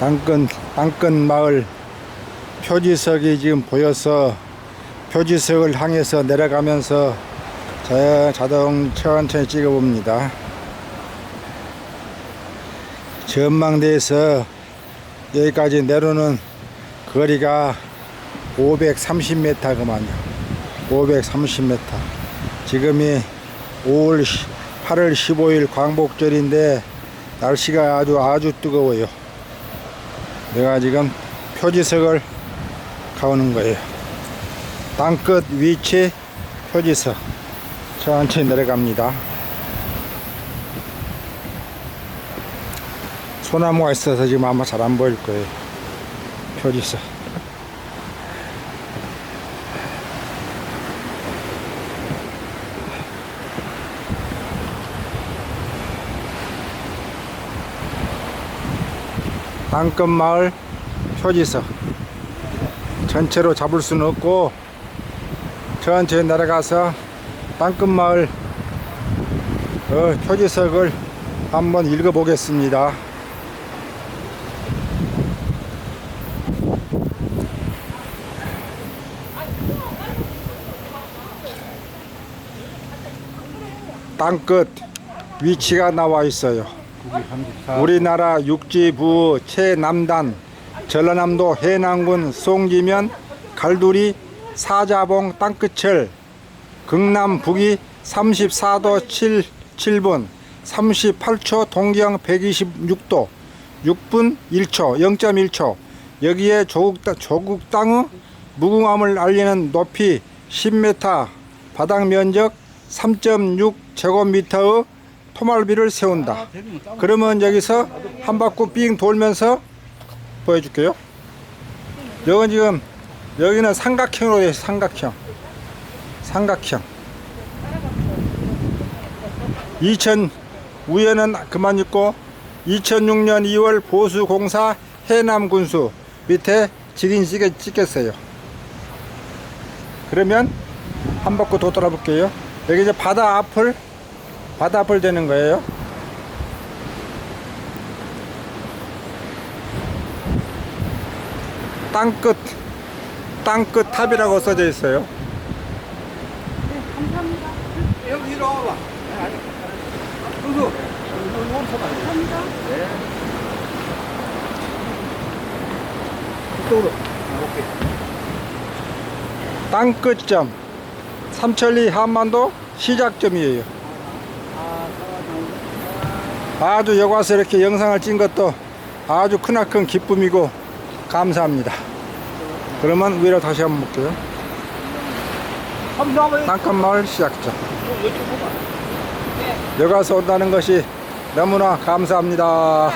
땅끝, 땅끝 마을 표지석이 지금 보여서 표지석을 향해서 내려가면서 자, 자동 천천히 찍어봅니다. 전망대에서 여기까지 내려오는 거리가 530m 그만요. 530m. 지금이 5월 8월 15일 광복절인데 날씨가 아주 아주 뜨거워요. 내가 지금 표지석을 가오는 거예요. 땅끝 위치 표지석 천천히 내려갑니다. 소나무가 있어서 지금 아마 잘 안 보일 거예요. 표지석. 땅끝 마을 표지석. 전체로 잡을 수는 없고 천천히 내려가서 땅끝 마을 어, 표지석을 한번 읽어보겠습니다. 땅끝 위치가 나와 있어요. 우리나라 육지부 최남단 전라남도 해남군 송지면 갈두리 사자봉 땅끝을 극남 북위 34도 7, 7분 38초 동경 126도 6분 1초 0.1초. 여기에 조국, 땅- 조국 땅의 무궁함을 알리는 높이 10m 바닥 면적 3.6 제곱미터의 토말비를 세운다. 그러면 여기서 한 바퀴 삥 돌면서 보여줄게요. 여기 지금 여기는 삼각형으로 돼 있어요. 삼각형. 삼각형. 2000 위에는 그만 있고 2006년 2월 보수공사 해남군수 밑에 직인 찍 찍겠어요. 그러면 한 바퀴 더 돌아볼게요. 여기 이제 바다 앞을 바다 앞을 되는 거예요. 땅끝 땅끝 탑이라고 써져 있어요. 여기 이리 와봐. 그거 이쪽으로. 오케이. 땅끝점 삼천리 한반도 시작점이에요. 아주 여기 와서 이렇게 영상을 찍은 것도 아주 크나큰 기쁨이고 감사합니다. 그러면 위로 다시 한번 볼게요. 한번 나와봐요. 땅끝 마을 시작점. 이쪽 봐봐. 여기 와서 온다는 것이 너무나 감사합니다.